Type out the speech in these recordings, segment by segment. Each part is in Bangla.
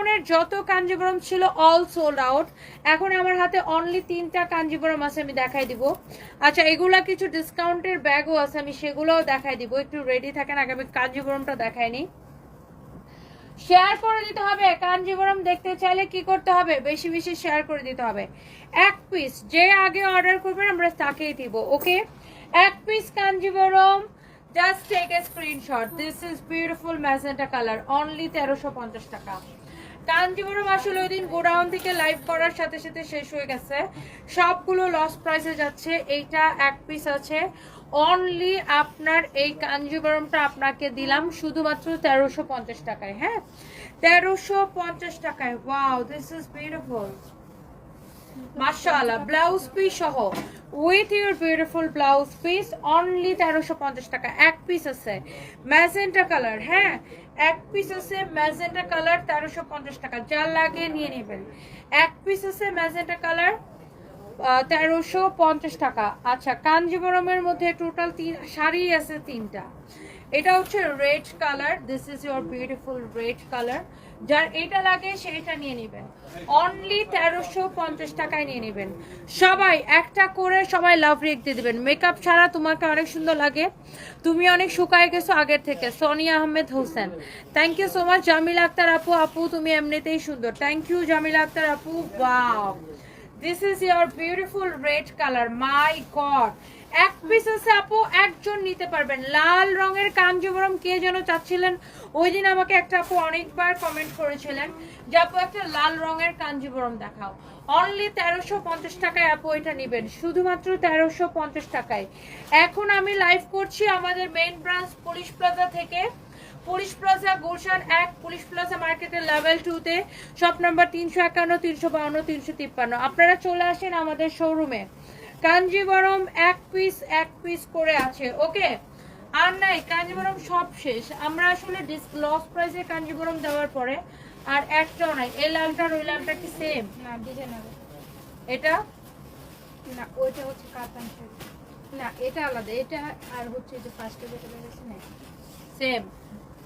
গোডাউনের যত কাঞ্জিবরম ছিল অল সোল্ড আউট এখন আমার হাতে অনলি তিনটা কাঞ্জিবরম আছে, আমি দেখাই দিব। আচ্ছা এগুলা কিছু ডিসকাউন্টের ব্যাগও আছে, আমি সেগুলোও দেখাই দিব। একটু রেডি থাকেন, আগে আমি কাঞ্জিবরমটা দেখাইনি শেয়ার করে দিতে হবে কাঞ্জিবরম দেখতে চাইলে কি করতে হবে? বেশি বেশি শেয়ার করে দিতে হবে। এক পিস যে আগে অর্ডার করবেন, আমরা তাকেই দিব ওকে এক piece Kanjeevaram just take a screenshot this is beautiful magenta colour only তেরোশো পঞ্চাশ টাকা। কাঞ্জিবরম আসলে ওই দিন গোডাউন থেকে লাইভ করার সাথে সাথে শেষ হয়ে গেছে। সবগুলো লস প্রাইসে যাচ্ছে, এইটা এক পিস আছে। অনলি আপনার এই কাঞ্জিবরমটা আপনাকে দিলাম শুধুমাত্র তেরোশো পঞ্চাশ টাকায় হ্যাঁ? তেরোশো পঞ্চাশ টাকায় ওয়াও দিস ইজ বিউটিফুল মাশাআল্লাহ ব্লাউজ পিস সহ। With your beautiful blouse piece only তেরোশো পঞ্চাশ টাকা, এক পিস আছে। ম্যাজেন্টা কালার হ্যাঁ? এক পিস আছে ম্যাজেন্টা কালার তেরোশো পঞ্চাশ টাকা। যা লাগে নিয়ে নেবেন। এক পিস আছে ম্যাজেন্টা কালার তেরোশো পঞ্চাশ টাকা। আচ্ছা কাঞ্জিবরমের মধ্যে টোটাল তিন, শাড়ি আছে তিনটা। এটা হচ্ছে red colour this is your beautiful red colour যার এটা লাগে সেটা নিয়ে নেবেন। অনলি তেরোশো পঞ্চাশ টাকায় নিয়ে নেবেন। সবাই একটা করে সবাই লাভ রেক দিয়ে দেবেন। মেকআপ ছাড়া তোমাকে অনেক সুন্দর লাগে। তুমি অনেক শুকায় গেছো আগের থেকে। Sonia Ahmed Hossain. Thank you so much Jamil Akter আপু। আপু, তুমি এমনিতেই সুন্দর। থ্যাংক ইউ জামিল আক্তার আপু। Wow this is your beautiful red colour my god এক পিস আপু একজন নিতে পারবেন। লাল রঙের কাঞ্জিবরম কে যেন চাচ্ছিলেন? ওই দিন আমাকে একটা আপু অনেকবার কমেন্ট করেছিলেন যে, আপু, একটা লাল রঙের কাঞ্জিবরম দেখাও। অনলি তেরোশো পঞ্চাশ টাকায় আপু এটা নেবেন। শুধুমাত্র তেরোশো পঞ্চাশ টাকায়। এখন আমি লাইভ করছি আমাদের মেইন ব্রাঞ্চ পুলিশ প্লাজা থেকে। পুলিশ প্লাজা গুলশান এক, পুলিশ প্লাজা মার্কেটের লেভেল টুতে শপ নাম্বার তিনশো একান্ন, তিনশো বাউন্ন, তিনশো তিপ্পান্ন। আপনারা চলে আসেন আমাদের শোরুমে কাঞ্জিবরম এক পিস এক পিস করে আছে ওকে? আর নাই কাঞ্জিবরম সব শেষ। আমরা আসলে লস প্রাইসে কাঞ্জিবরম দেওয়ার পরে আর একটাও নাই। এই লালটার ওই লালটা কি সেম না ডিজাইন হবে এটা? না ওইটা হচ্ছে কাতান শাড়ি না এটা আলাদা। এটা আর হচ্ছে যে ফার্স্টে যেটা বেরিয়েছে না সেম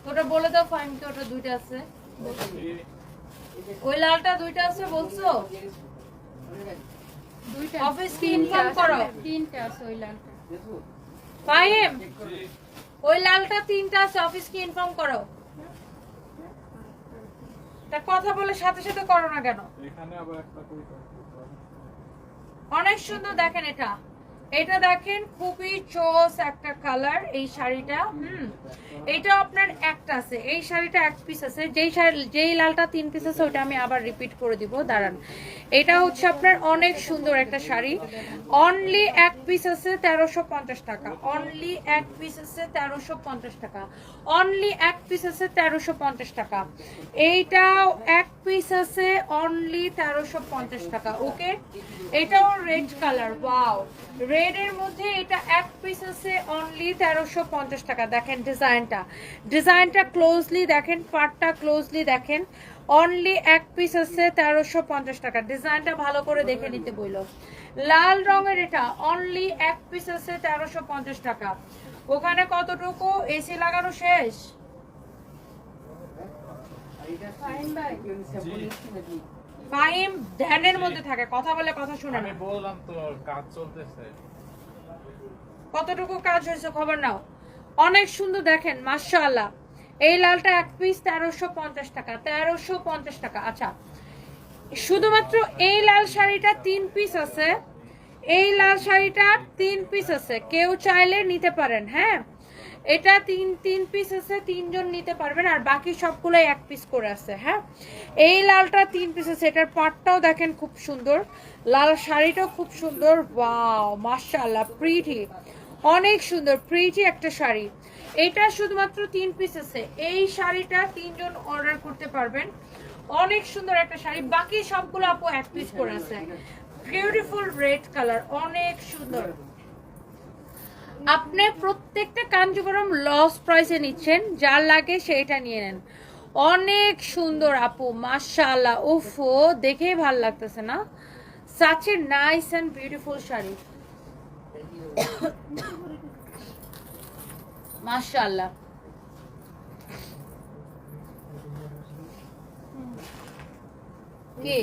ওটা বলে দাও ফাইমকে ওটা দুইটা আছে। ওই লালটা দুইটা আছে বলছো? Office কি ইনফর্ম করো? তিনটা আছে ওই লালটা। ফাহিম ওই লালটা তিনটা আছে অফিস কি ইনফর্ম করো? তা কথা বলে সাথে সাথে করো না কেন? এখানে আবার একটা কই অনেক সুন্দর দেখেন এটা। এটা দেখেন, খুবই চোস একটা কালার এই শাড়িটা, হুম। এটা আপনার একটা আছে, এই শাড়িটা এক পিস আছে, যেই শাড়ি, যেই লালটা তিন পিস আছে, ওটা আমি আবার রিপিট করে দিব, দাঁড়ান। এটা হচ্ছে আপনার অনেক সুন্দর একটা শাড়ি অনলি এক পিস আছে তেরোশো পঞ্চাশ টাকা অনলি এক পিস আছে তেরোশো পঞ্চাশ টাকা অনলি এক পিস আছে তেরোশো পঞ্চাশ টাকা। এইটাও এক পিস আছে অনলি তেরোশো পঞ্চাশ টাকা ওকে এটাও রেড কালার ওয়াও রেড মধ্যে এটা এক পিস আছে অনলি তেরোশো পঞ্চাশ টাকা। দেখেন ডিজাইনটা ডিজাইনটা ক্লোজলি দেখেন পার্টটা ক্লোজলি দেখেন। অনলি এক পিস আছে তেরোশো পঞ্চাশ টাকা। ডিজাইনটা ভালো করে দেখে নিতে বইল। লাল রঙের এটা অনলি এক পিস আছে তেরোশো পঞ্চাশ টাকা। ওখানে কতটুকু? এসি লাগানো শেষ? ফাইন ভাই ফাইম ধ্যানের মধ্যে থাকে কথা বলে কথা শুনে আমি বললাম তো কাজ চলতেছে। কতটুকু কাজ হয়েছে খবর নাও। অনেক সুন্দর দেখেন মাশাআল্লাহ। এই লালটা এক পিস তেরোশো পঞ্চাশ টাকা তেরোশো পঞ্চাশ টাকা। আচ্ছা শুধুমাত্র এই লাল শাড়িটা তিন পিস আছে। এই লাল শাড়িটা তিন পিস আছে। কেউ চাইলে নিতে পারেন হ্যাঁ? এটা তিন তিন পিস আছে, তিনজন নিতে পারবেন, আর বাকি সবগুলোই এক পিস করে আছে হ্যাঁ? এই লালটা তিন পিস আছে, এটার পাটটাও দেখেন খুব সুন্দর। লাল শাড়িটাও খুব সুন্দর ওয়াও মাশাআল্লাহ প্রিটি অনেক সুন্দর প্রিটি একটা শাড়ি। এটা শুধুমাত্র তিন পিস আছে, এই শাড়িটা তিনজন অর্ডার করতে পারবেন। অনেক সুন্দর একটা শাড়ি, বাকি সবগুলো আপু এক পিস করে আছে। বিউটিফুল রেড কালার অনেক সুন্দর। আপনি প্রত্যেকটা কাঞ্জিবরম লস প্রাইসে নিচ্ছেন, যার লাগে সেইটা নিয়ে নেন। অনেক সুন্দর আপু, মাশাআল্লাহ উফো দেখেই ভালো লাগতেছে না? Such a nice and beautiful sari. মাশাআল্লাহ। কি?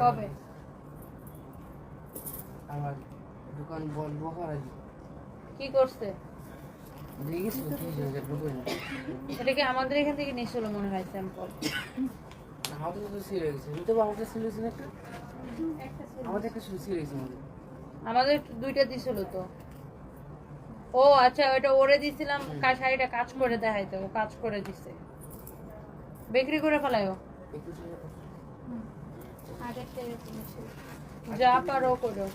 কবে? আমার দোকান বলব কি করছে? তিরিশ হাজার ঢুকে এটা কি আমাদের এখান থেকে নিয়েছিল মনে হয় স্যাম্পল আমাদের তো সিল হয়ে গেছে। তো আমাদের সিল হয়েছে না একটা? আমাদের একটা সিল হয়েছে আমাদের। আমাদের দুইটা দিছিল তো। ও আচ্ছা ওটা ওরে দিছিলাম কা- শাড়িটা কাজ করে দেখাইতে ও কাজ করে দিছে। বিক্রি করে এরকম ছিল যা পারো করো।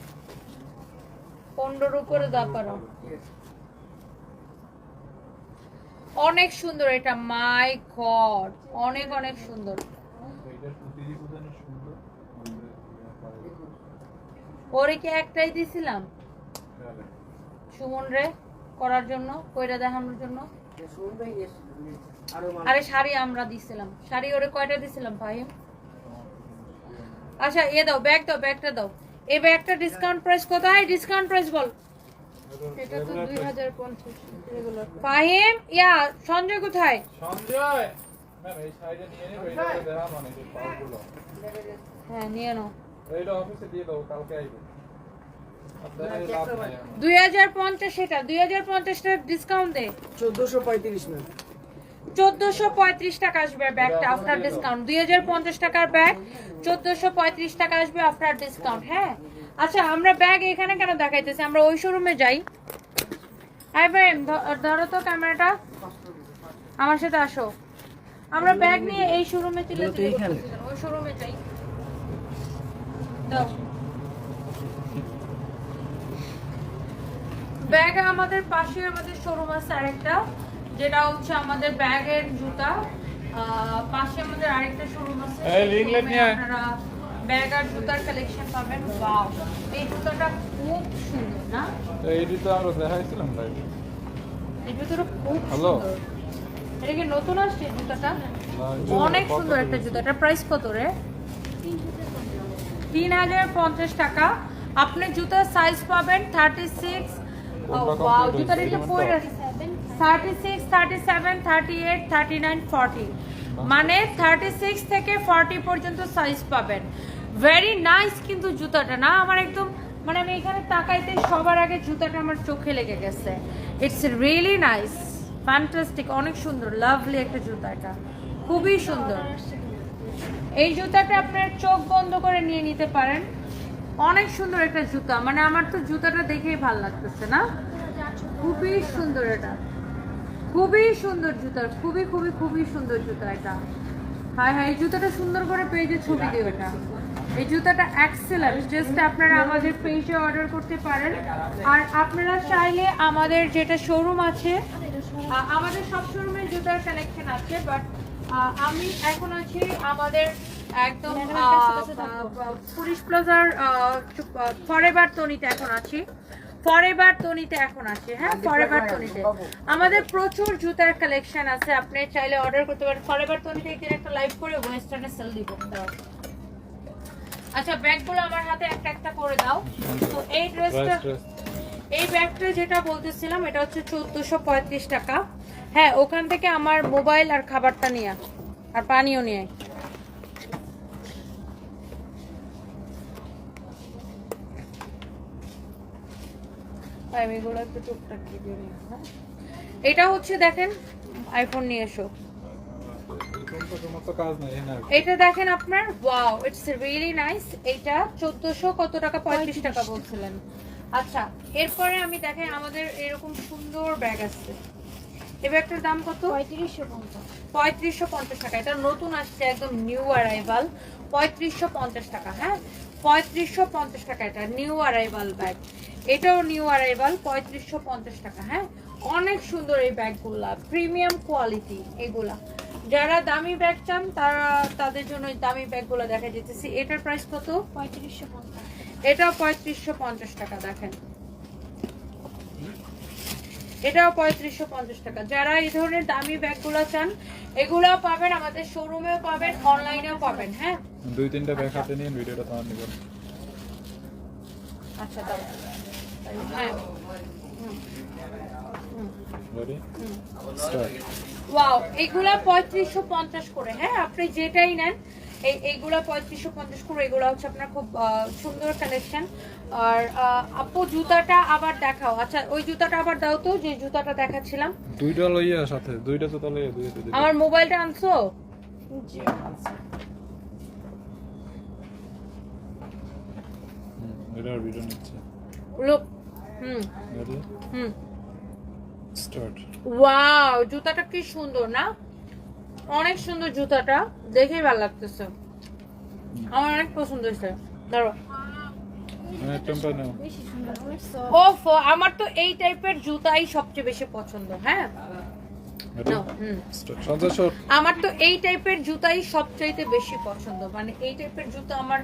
পনেরোর উপরে পারো অনেক সুন্দর এটা, মাই গড, অনেক অনেক সুন্দর। ওরে কি একটাই দিছিলাম? সুমন রে করার জন্য, কইরা দেখানোর জন্য। আরে শাড়ি আমরা দিছিলাম। শাড়ি ওরে কয়টা দিছিলাম ভাই আচ্ছা এ দাও, ব্যাগ দাও, ব্যাগটা দাও। এই ব্যাগটা ডিসকাউন্ট প্রাইস কোথায়? ডিসকাউন্ট প্রাইস বল। এটা তো দুই হাজার পঞ্চাশ রেগুলার ফাহিম ইয়া সঞ্জয় কোথায়? সঞ্জয়! ম্যাম এই সাইডে নিয়ে নিবে এটা দেখা মানে যে হ্যাঁ নিয়ে নাও। এইটা অফিসে দিয়ে দাও কালকে। দুই হাজার পঞ্চাশ এটা দুই হাজার পঞ্চাশটা ডিসকাউন্ট দে। চোদ্দোশো পঁয়ত্রিশ ম্যাম। চোদ্দশো পঁয়ত্রিশ টাকা আসবে ব্যাগটা আফটার ডিসকাউন্ট দুই হাজার পঞ্চাশ টাকার ব্যাগ চোদ্দশো পঁয়ত্রিশ টাকা আসবে আফটার ডিসকাউন্ট হ্যাঁ? আচ্ছা আমরা ব্যাগ এখানে কেন দেখাইতেছি? আমরা ওই শোরুমে যাই। আই ধরো তো ক্যামেরাটা আমার সাথে আসো। আমরা ব্যাগ নিয়ে এই শোরুমে চলে ওই শোরুমে যাই। ব্যাগ আমাদের পাশে আমাদের শোরুম আছে আরেকটা। যেটা হচ্ছে আমাদের ব্যাগের জুতা পাশে আমাদের আরেকটা শোরুম আছে এই, আপনারা ব্যাগ আর জুতার কালেকশন পাবেন। ওয়াও এই জুতাটা খুব সুন্দর না? তো এইটি তো আমরা দেখাইছিলাম তাই এই জুতোটা খুব? সুন্দর। এটা কি নতুন আসছে এই জুতাটা? অনেক সুন্দর একটা? জুতা। এটার প্রাইস কত রে? তিন হাজার পঞ্চাশ টাকা। আপনি জুতার সাইজ পাবেন থার্টি সিক্স complete জুতার এটা পরে thirty six thirty seven thirty eight thirty nine forty মানে থার্টি সিক্স থেকে ফর্টি পর্যন্ত সাইজ পাবেন। ভেরি নাইস কিন্তু জুতাটা না? আমার একদম মানে আমি এখানে তাকাইতে সবার আগে জুতাটা আমার চোখে লেগে গেছে। ইটস রিয়েলি নাইস ফ্যান্টাস্টিক অনেক সুন্দর। লাভলি একটা জুতা এটা। খুবই সুন্দর। এই জুতাটা আপনার চোখ বন্ধ করে নিয়ে নিতে পারেন। অনেক সুন্দর একটা জুতা। মানে আমার তো জুতাটা দেখেই ভালো লাগতেছে না? খুবই সুন্দর এটা। খুবই সুন্দর জুতা খুবই খুবই খুবই সুন্দর জুতা এটা। হ্যাঁ হ্যাঁ এই জুতাটা সুন্দর করে পেজে ছবি দিও এটা। এই জুতাটা এক্সেলেন্ট জাস্ট আপনারা আমাদের পেজে অর্ডার করতে পারেন। আর আপনারা চাইলে আমাদের যেটা শোরুম আছে আমাদের সব শোরুমে জুতার কালেকশন আছে বাট আমি এখন আছি আমাদের একদম পুলিশ প্লাজার ফরেভার তনিতে এখন আছি। ফরেভার তনিতে এখন আছি হ্যাঁ? ফরেভার তনিতে। আমাদের প্রচুর জুতার কালেকশন আছে আপনি চাইলে অর্ডার করতে পারেন। ফরেভার তনিতে একদিন একটা লাইভ করে ওয়েস্টার্নে সেল দিব। আচ্ছা ব্যাগগুলো আমার হাতে একটা একটা করে দাও। তো এই ড্রেসটা। এই ব্যাগটা যেটা বলতেছিলাম এটা হচ্ছে চোদ্দশো পঁয়ত্রিশ টাকা। হ্যাঁ ওখান থেকে আমার মোবাইল আর খাবারটা নিয়ে আর পানিও নিয়ে আয়। আমি এগুলো একটু টুকটাক দিয়ে নিই? এটা হচ্ছে দেখেন আইফোন নিয়ে এসো। এটা দেখেন আপনার ওয়াও ইটস রিয়েলি নাইস এটা চোদ্দশো কত টাকা? পঁয়ত্রিশ টাকা বলছিলেন। আচ্ছা এরপরে আমি দেখাই আমাদের এরকম সুন্দর ব্যাগ আছে। এই ব্যাগটার দাম কত? পঁয়ত্রিশশো পঞ্চাশ। পঁয়ত্রিশশো পঞ্চাশ টাকা। এটা নতুন আসছে একদম নিউ অ্যারাইভাল পঁয়ত্রিশশো পঞ্চাশ টাকা হ্যাঁ? পঁয়ত্রিশশো পঞ্চাশ টাকা এটা নিউ অ্যারাইভাল ব্যাগ এটাও নিউ অ্যারাইভাল পঁয়ত্রিশশো পঞ্চাশ টাকা হ্যাঁ? অনেক সুন্দর এই ব্যাগগুলা প্রিমিয়াম কোয়ালিটি এগুলা। যারা দামি ব্যাগ চান তারা তাদের জন্য এই দামি ব্যাগগুলো দেখা যেতেছে এটার প্রাইস কত? পঁয়ত্রিশশো পঞ্চাশ। এটাও পঁয়ত্রিশশো পঞ্চাশ টাকা দেখেন। এটাও পঁয়ত্রিশশো পঞ্চাশ টাকা। যারা এই ধরনের দামি ব্যাগগুলো চান এগুলোও পাবেন আমাদের শোরুমেও পাবেন অনলাইনেও পাবেন হ্যাঁ? দুই তিনটা ব্যাগ হাতে নিয়ে ভিডিওটা তোমার নিবেন আচ্ছা দাও হ্যাঁ ওয়াও এইগুলা পঁয়ত্রিশশো পঞ্চাশ করে হ্যাঁ? আপনি যেটাই নেন এই এইগুলা পঁয়ত্রিশশো পঞ্চাশ করে এগুলো হচ্ছে আপনার খুব আহ, সুন্দর কালেকশন আর আহ, আপু জুতাটা আবার দেখাও। আচ্ছা ওই জুতাটা আবার দাও তো যে জুতাটা দেখাচ্ছিলাম। দুইটা লইয়া সাথে দুইটা তো লইয়া দুইটা আমার মোবাইলটা আনছো? জি এটার ভিডিও নিচ্ছে। লোক হুম। হুম। স্টার্ট ওয়াও জুতাটা কি সুন্দর না? অনেক সুন্দর জুতাটা দেখেই ভালো লাগতেছে। আমার অনেক পছন্দ হয়েছে। ধরো হ্যাঁ। ওফ আমার তো এই টাইপের জুতাই সবচেয়ে বেশি পছন্দ হ্যাঁ? আমার তো এই টাইপের জুতাই সবচাইতে বেশি পছন্দ। মানে এই টাইপের জুতো আমার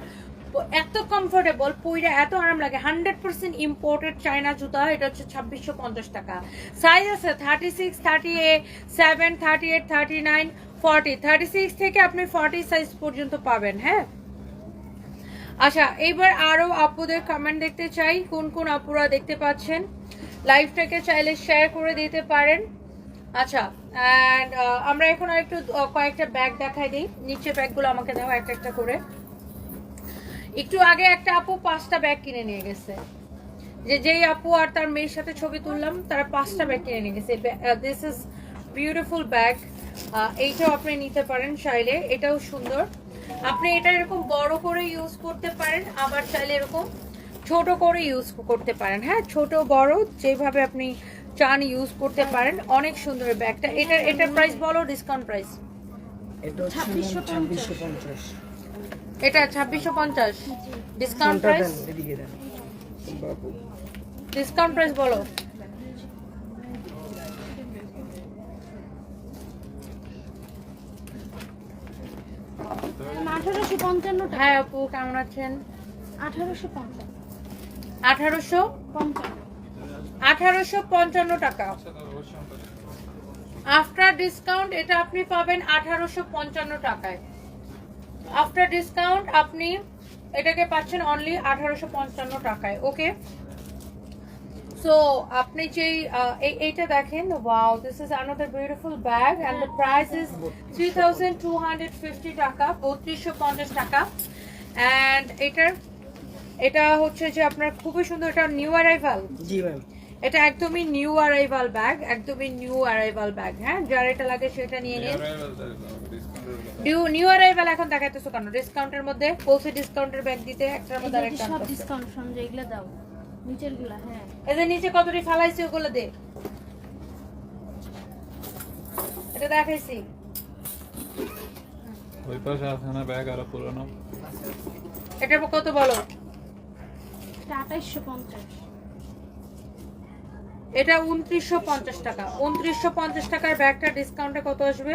এত কমফোর্টেবল পইরা এত আরাম লাগে। হান্ড্রেড পার্সেন্ট ইম্পোর্টেড চায়না জুতা, এটা হচ্ছে ছাব্বিশশো পঞ্চাশ টাকা। সাইজ আছে থার্টি সিক্স থার্টি এ seven thirty eight thirty nine forty thirty six থেকে আপনি ফর্টি সাইজ পর্যন্ত পাবেন হ্যাঁ? আচ্ছা এইবার আরও আপুদের কমেন্ট দেখতে চাই। কোন কোন আপুরা দেখতে পাচ্ছেন? লাইভটাকে চাইলে শেয়ার করে দিতে পারেন। আচ্ছা অ্যান্ড আমরা এখন আর একটু কয়েকটা ব্যাগ দেখাই দিই। নিচে ব্যাগগুলো আমাকে দেওয়া একটা একটা করে। একটু আগে একটা আপু পাঁচটা ব্যাগ কিনে নিয়ে গেছে। যে যেই আপু আর তার মেয়ের সাথে ছবি তুললাম তারা পাঁচটা ব্যাগ কিনে নিয়ে গেছে। দিস ইজ বিউটিফুল ব্যাগ এইটাও আপনি নিতে পারেন চাইলে এটাও সুন্দর। আপনি এটা এরকম বড় করে ইউজ করতে পারেন আবার চাইলে এরকম ছোট করে ইউজ করতে পারেন। হ্যাঁ ছোট বড় যেভাবে আপনি চান ইউজ করতে পারেন অনেক সুন্দর ব্যাগটা এটা এটার প্রাইস বলো ডিসকাউন্ট প্রাইস এটা ছাব্বিশশো ছাব্বিশশো পঞ্চাশ। এটা ছাব্বিশশো পঞ্চাশ। ডিসকাউন্ট ফোনটা প্রাইস বাবু। ডিসকাউন্ট প্রাইস বলো। আঠারোশো পঞ্চান্ন হ্যাঁ আপু কেমন আছেন? আঠারোশো পঞ্চান্ন। আঠারোশো? পঞ্চান্ন। আঠারোশো পঞ্চান্ন টাকা। আফটার ডিসকাউন্ট এটা আপনি পাবেন আঠারোশো পঞ্চান্ন টাকায়। আফটার ডিসকাউন্ট আপনি এটাকে পাচ্ছেন অনলি আঠারোশো পঞ্চান্ন টাকায় ওকে সো আপনি যেই এইটা দেখেন wow this is another beautiful bag and the price is three thousand two hundred fifty টাকা বত্রিশশো পঞ্চাশ টাকা। অ্যান্ড এটার এটা হচ্ছে যে আপনার খুবই সুন্দর এটা নিউ অ্যারাইভাল জি ম্যাম। এটা একদমই নিউ অ্যারাইভাল ব্যাগ একদমই নিউ অ্যারাইভাল ব্যাগ হ্যাঁ? যার এটা লাগে সেটা নিয়ে নিন। নিউ নিউ অ্যারাইভাল এখন দেখাইতেছো কেন? ডিসকাউন্টের মধ্যে বলছে ডিসকাউন্টের ব্যাগ দিতে একটার মধ্যে আরেকটা সব ডিসকাউন্ট দাও? নিচেরগুলা হ্যাঁ এদের নিচে কতটি ফালাইছে ওগুলো দে। এটা দেখাইছি। ওই পাশে আছে না ব্যাগ আর পুরনো? এটা কত বলো? আঠাইশশো পঞ্চাশ। এটা উনত্রিশশো পঞ্চাশ টাকা। উনত্রিশশো পঞ্চাশ টাকার ব্যাগটা ডিসকাউন্টে কত আসবে?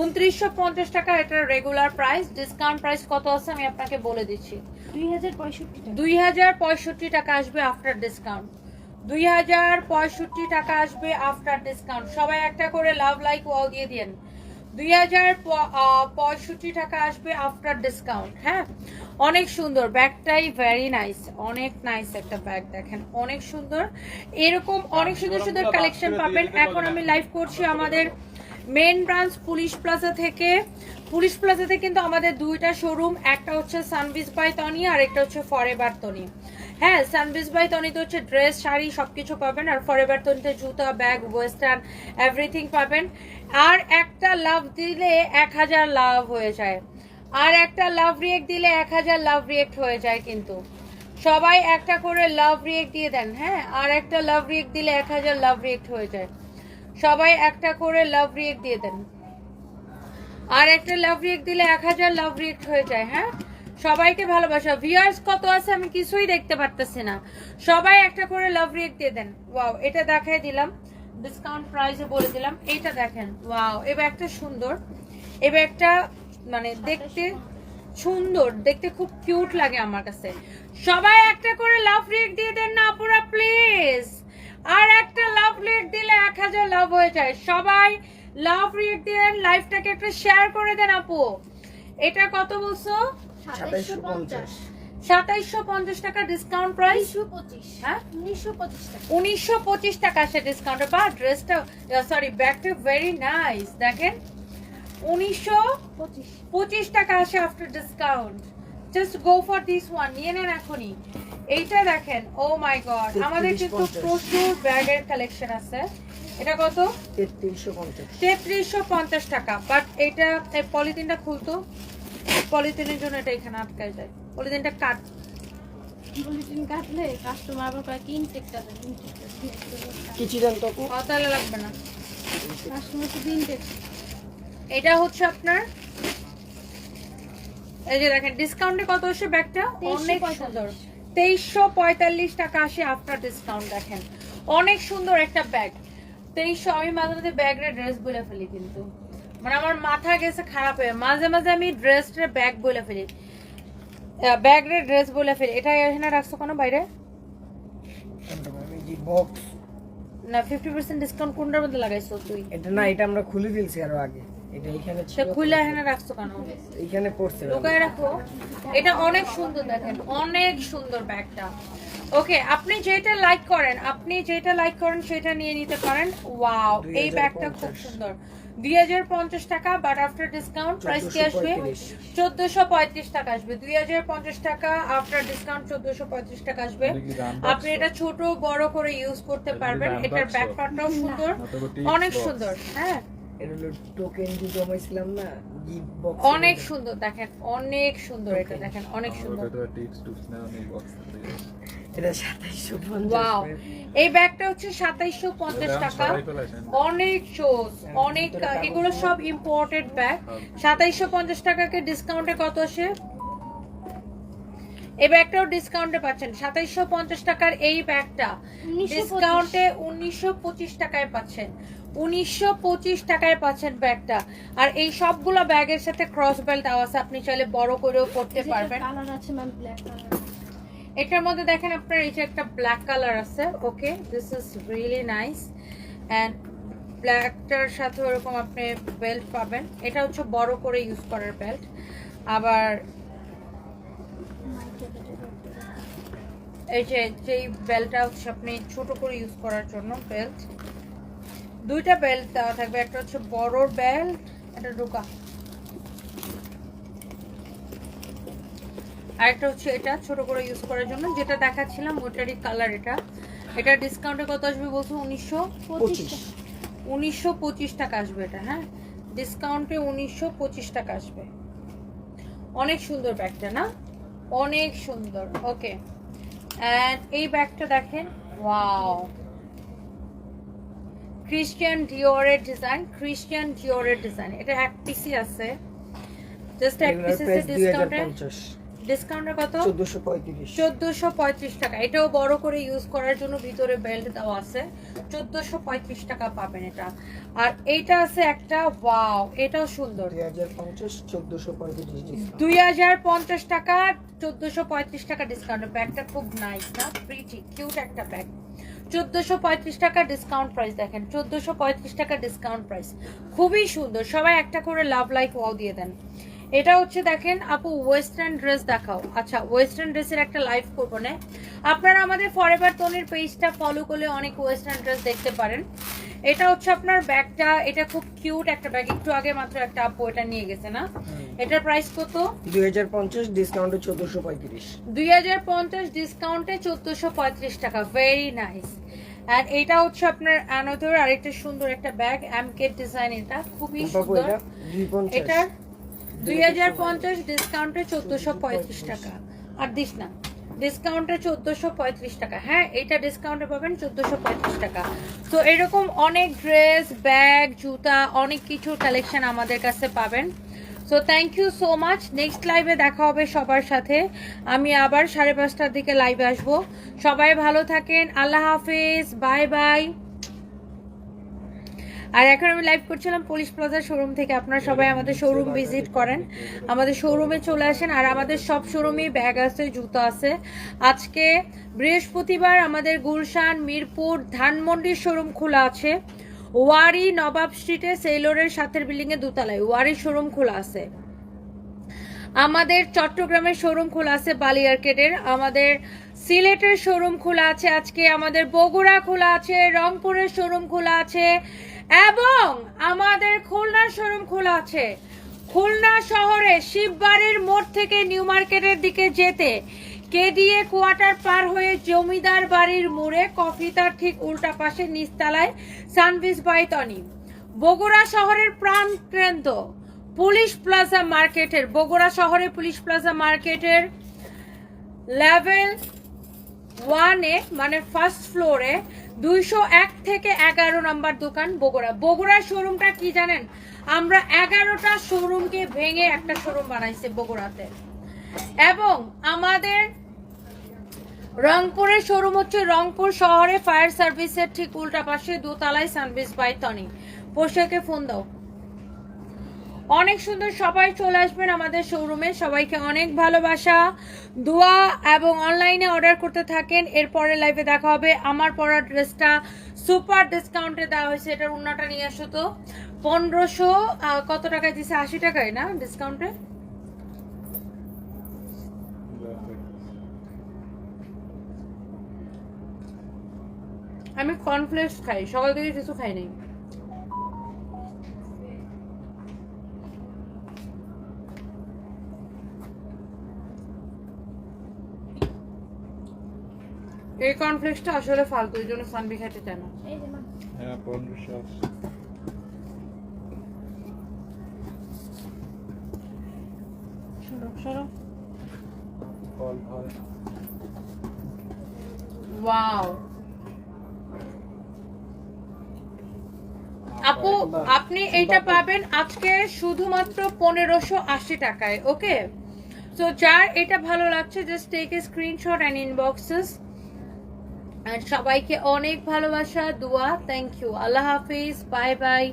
উনত্রিশশো পঞ্চাশ টাকা এটার রেগুলার প্রাইস ডিসকাউন্ট প্রাইস কত আছে আমি আপনাকে বলে দিচ্ছি। দুই হাজার পঁয়ষট্টি টাকা। আসবে আফটার ডিসকাউন্ট দুই হাজার পঁয়ষট্টি টাকা আসবে আফটার ডিসকাউন্ট সবাই একটা করে লাভ লাইক ওয়াও দিয়ে দিন দুই হাজার পঁয়ষট্টি টাকা আসবে আফটার ডিসকাউন্ট হ্যাঁ? অনেক সুন্দর। ব্যাগটাই ভেরি নাইস অনেক নাইস একটা ব্যাগ দেখেন। অনেক সুন্দর। এরকম অনেক সুন্দর সুন্দর কালেকশন পাবেন। এখন আমি লাইভ করছি আমাদের মেন ব্রাঞ্চ পুলিশ প্লাজা থেকে। পুলিশ প্লাজাতে কিন্তু আমাদের দুইটা শোরুম একটা হচ্ছে সানবিস বাই তনি আর একটা হচ্ছে ফরেভার তনি হ্যাঁ সানবিস বাই তনিতে হচ্ছে ড্রেস শাড়ি সবকিছু পাবেন আর ফরেভার তনিতে জুতা ব্যাগ ওয়েস্টার্ন এভরিথিং পাবেন। আর একটা লাভ দিলে এক হাজার লাভ হয়ে যায়। আর একটা লাভ রিয়েক্ট দিলে এক হাজার লাভ রিয়েক্ট হয়ে যায় কিন্তু। সবাই একটা করে লাভ রিয়েক্ট দিয়ে দেন হ্যাঁ? আর একটা লাভ রিয়েক্ট দিলে এক হাজার লাভ রিয়েক্ট হয়ে যায়। সবাই একটা করে লাভ রিয়েক্ট দিয়ে দেন। আর একটা লাভ রিয়েক্ট দিলে এক হাজার লাভ রিয়েক্ট হয়ে যায় হ্যাঁ? সবাইকে ভালোবাসা। ভিউয়ার্স কত আছে আমি কিছুই দেখতে পারতেছি না। সবাই একটা করে লাভ রিয়েক্ট দিয়ে দেন। ওয়াও এটা দেখাই দিলাম। ডিসকাউন্ট প্রাইসে বলে দিলাম। এইটা দেখেন। ওয়াও এই ব্যাগটা সুন্দর। এই ব্যাগটা মানে দেখতে সুন্দর, দেখতে খুব কিউট লাগে আমার কাছে। সবাই একটা করে লাভ রিয়েক্ট দিয়ে দেন না আপুরা প্লিজ আর একটা লাভ রিয়েক্ট দিলে এক হাজার লাভ হয়ে যায়। সবাই লাভ রিয়েক্ট দেন লাইফটাকে একটা শেয়ার করে দেন আপু। এটা কত বলছো? সাতাইশশো পঞ্চাশ। টাকা ডিসকাউন্ট প্রাইস উনিশশো পঁচিশ। হ্যাঁ? উনিশশো পঁচিশ টাকা। উনিশশো পঁচিশ টাকা আসে ডিসকাউন্টে বা ড্রেসটা সরি ব্যাগটা ভেরি নাইস দেখেন উনিশশো পঁচিশ পঁচিশ। টাকা আসে after discount just go for this one নিয়ে নেন এখনই। এইটা দেখেন ও মাই গড আমাদের কিন্তু 3350 প্রচুর ব্যাগের কালেকশন আছে। এটা কত? তেত্রিশশো পঞ্চাশ। টাকা বাট এটা এই পলিথিনটা খুলতো। পলিথিনের জন্য এটা এখানে আটকায় যায়। পলিথিনটা কাট। বুলেটিন কাটলে কাস্টমার আবার কয় কি ইনটেকটা দেন ইনটেকটা কিছু দেন তো আপু? তাহলে লাগবে না। কাস্টমার শুধু ইনটেক এটা হচ্ছে আপনার এই যে দেখেন ডিসকাউন্টে কত আসে ব্যাগটা? 2345 অনেক সুন্দর। তেইশশো পঁয়তাল্লিশ টাকা আসে আফটার ডিসকাউন্ট দেখেন। অনেক সুন্দর একটা ব্যাগ তেইশশো আমি মাঝে মাঝে ব্যাগের ড্রেস বলে ফেলি কিন্তু। মানে আমার মাথা গেছে খারাপ হয়ে মাঝে মাঝে আমি ড্রেসের ব্যাগ বলে ফেলি। ব্যাগের ড্রেস বলে ফেলি। এটা এখানে রাখছো কোনো বাইরে? না ফিফটি পার্সেন্ট ডিসকাউন্ট কোনটার মধ্যে লাগাইছো তুই? এটা না এটা আমরা খুলে ফেলছি আরও আগে। এটা এখানে ছিল খুলে এখানে রাখছো কেন? এখানে পড়ছে। লুকায় রাখো। এটা অনেক সুন্দর দেখেন অনেক সুন্দর ব্যাগটা। ওকে আপনি যেটা লাইক করেন আপনি যেটা লাইক করেন সেটা নিয়ে নিতে পারেন। ওয়াও এই ব্যাগটা খুব সুন্দর। দুই হাজার পঞ্চাশ টাকা বাট আফটার ডিসকাউন্ট প্রাইস কি আসবে? 1435 চোদ্দশো পঁয়ত্রিশ টাকা আসবে। দুই হাজার পঞ্চাশ টাকা আফটার ডিসকাউন্ট চোদ্দশো পঁয়ত্রিশ টাকা আসবে। আপনি এটা ছোট বড় করে ইউজ করতে পারবেন। এটার বাক্স? ব্যাক পার্টটাও সুন্দর অনেক সুন্দর হ্যাঁ। এটা হলো টোকেন যে জমাইছিলাম না গিফট বক্স অনেক সুন্দর দেখেন অনেক সুন্দর এটা দেখেন অনেক সুন্দর। ওটা তো টিপস না নেই বক্স এটা সাতাইশশো ওয়াও এই ব্যাগটা হচ্ছে সাতাইশশো পঞ্চাশ টাকা। অনেক চোস অনেক এগুলো সব ইম্পোর্টেড ব্যাগ সাতাইশশো পঞ্চাশ টাকাকে ডিসকাউন্টে কত আসে? এই ব্যাগটাও ডিসকাউন্টে পাচ্ছেন। সাতাইশশো পঞ্চাশ টাকার এই ব্যাগটা ডিসকাউন্টে উনিশশো পঁচিশ টাকায় পাচ্ছেন। উনিশশো পঁচিশ টাকায় পাচ্ছেন ব্যাগটা। আর এই সবগুলো ব্যাগের সাথে ক্রস বেল্ট আছে আপনি চাইলে বড় করেও করতে পারবেন। এটার মধ্যে দেখেন আপনার এই যে একটা ব্ল্যাক কালার আছে okay this is really nice and ব্ল্যাকটার সাথে ওরকম আপনি বেল্ট পাবেন। এটা হচ্ছে বড় করে ইউজ করার বেল্ট আবার এই যে যেই বেল্টটা হচ্ছে আপনি ছোট করে ইউজ করার জন্য বেল্ট দুইটা বেল্ট দেওয়া থাকবে একটা হচ্ছে বড় বেল্ট একটা ঢোকা। আরেকটা হচ্ছে এটা ছোট করে ইউজ করার জন্য যেটা দেখাচ্ছিলাম ওটারই কালার এটা। এটা ডিসকাউন্টে কত আসবে বলছো? উনিশশো পঁচিশ উনিশশো পঁচিশ টাকা আসবে এটা হ্যাঁ? ডিসকাউন্টে উনিশশো পঁচিশ টাকা আসবে। অনেক সুন্দর ব্যাগটা না? অনেক সুন্দর। ওকে অ্যান্ড এই ব্যাগটা দেখেন ওয়াও ক্রিশ্চিয়ান ডিওরের ডিজাইন ক্রিশ্চিয়ান ডিওরের ডিজাইন এটা এক পিসি আছে। জাস্ট এক পিসের ডিসকাউন্টে ডিসকাউন্টের কত? চোদ্দশো পঁয়ত্রিশ। চোদ্দশো পঁয়ত্রিশ টাকা। এটাও বড় করে ইউজ করার জন্য ভিতরে বেল্ট দেওয়া আছে। চোদ্দশো পঁয়ত্রিশ টাকা পাবেন এটা। আর এইটা আছে একটা ওয়াও এটাও সুন্দর। দুই হাজার পঞ্চাশ চোদ্দশো পঁয়ত্রিশ দুই হাজার পঞ্চাশ টাকা চোদ্দশো পঁয়ত্রিশ টাকা ডিসকাউন্ট ব্যাগটা খুব নাইস না প্রিটি কিউট একটা ব্যাগ চোদ্দশো পঁয়ত্রিশ টাকা ডিসকাউন্ট প্রাইস দেখেন, চোদ্দোশো পঁয়ত্রিশ টাকা ডিসকাউন্ট প্রাইস খুবই সুন্দর, সবাই একটা করে লাভ লাইক ওয়াও দিয়ে দেন। এটা হচ্ছে দেখেন, আপু ওয়েস্টার্ন ড্রেস দেখাও। আচ্ছা ওয়েস্টার্ন ড্রেসের একটা লাইভ করব না। আপনারা আমাদের ফরএভার তনির পেজটা ফলো করলে অনেক ওয়েস্টার্ন ড্রেস দেখতে পারেন। এটা হচ্ছে আপনার ব্যাগটা এটা খুব কিউট একটা ব্যাগ একটু আগে মাত্র একটা আপু এটা নিয়ে গেছে না? এটার প্রাইস কত? দুই হাজার পঞ্চাশ ডিসকাউন্টে চোদ্দশো পঁয়ত্রিশ। দুই হাজার পঞ্চাশ ডিসকাউন্টে চোদ্দশো পঁয়ত্রিশ টাকা। ভেরি নাইস আর এটা হচ্ছে আপনার অ্যানোথর আরেকটা সুন্দর একটা ব্যাগ এমকে ডিজাইন এটা। খুবই সুন্দর। এটা দুই পঞ্চাশ। এটা দুই হাজার পঞ্চাশ। ডিসকাউন্টে চোদ্দশো পঁয়ত্রিশ টাকা। আর দিস না। ডিসকাউন্টে চোদ্দোশো পঁয়ত্রিশ টাকা। হ্যাঁ এটা ডিসকাউন্টে পাবেন চোদ্দশো পঁয়ত্রিশ টাকা। তো এরকম অনেক ড্রেস ব্যাগ জুতা, অনেক কিছু কালেকশন আমাদের কাছে পাবেন। So thank you so much next লাইভে দেখা হবে সবার সাথে। আমি আবার সাড়ে পাঁচটার দিকে লাইভে আসব। সবাই ভালো থাকেন। আল্লাহ হাফিজ। বাই বাই আর এখন আমি লাইভ করছিলাম পুলিশ প্লাজা শোরুম থেকে। আপনারা সবাই আমাদের শোরুম ভিজিট করেন। আমাদের শোরুমে চলে আসেন। আর আমাদের সব শোরুমেই ব্যাগ আছে জুতো আছে। আজকে বৃহস্পতিবার আমাদের গুলশান মিরপুর ধানমন্ডির শোরুম খোলা আছে। ওয়ারি নবাব স্ট্রিটে সেলরের সাথের বিল্ডিং এ দোতলায় ওয়ারি শোরুম খোলা আছে। আমাদের চট্টগ্রামের শোরুম খোলা আছে বালিয়ারকেটের। আমাদের সিলেটের শোরুম খোলা আছে আজকে। আমাদের বগুড়া খোলা আছে রংপুরের শোরুম খোলা আছে। এবং আমাদের খুলনার শোরুম খোলা আছে। খুলনা শহরে শিববাড়ির মোড় থেকে নিউ মার্কেটের দিকে যেতে কেডিএ কোয়ার্টার পার হয়ে জমিদার বাড়ির মোড়ে কফি তার ঠিক উল্টা পাশে নিচতলায় সানভিস বাই তনি বগুড়া শহরের প্রাণ কেন্দ্র, পুলিশ প্লাজা মার্কেটের, বগুড়া শহরে পুলিশ প্লাজা মার্কেটের লেভেল ওয়ানে মানে ফার্স্ট ফ্লোরে দুইশো এক থেকে এগারো নাম্বার দোকান বগুড়া। বগুড়ার শোরুমটা কি জানেন? আমরা এগারোটা শোরুমকে ভেঙে একটা শোরুম বানাইছে বগুড়াতে। এবং আমাদের রংপুরের শোরুম হচ্ছে রংপুর শহরে ফায়ার সার্ভিসের ঠিক উল্টা পাশে দোতলায় সার্ভিস বাইতনি পোশাকে ফোন দাও। অনেক সুন্দর সবাই চলে আসবেন আমাদের শোরুমে সবাইকে অনেক ভালোবাসা। দোয়া এবং অনলাইনে অর্ডার করতে থাকেন। এরপরে লাইভে দেখা হবে। আমার পরা ড্রেসটা সুপার ডিসকাউন্টে দেওয়া হয়েছে। এটার উন্নাটা নিয়ে আসো তো। পনেরোশো কত টাকায় দিছে? আশি টাকায় না ডিসকাউন্টে আমি কর্নফ্লেক্স খাই। সকাল থেকে কিছু খাই নাই। এই কর্নফ্লেক্সটা আসলে ফালতু এই জন্য সানবি খেতে চায় না। এই যে মা। হ্যাঁ সরো ওয়াও আপু আপনি এইটা পাবেন আজকে শুধুমাত্র পনেরোশো আশি টাকায় ওকে তো যার এটা ভালো লাগছে just take a screenshot and inboxes আর সবাইকে অনেক ভালোবাসা দোয়া থ্যাংক ইউ আল্লাহ হাফিজ বাই বাই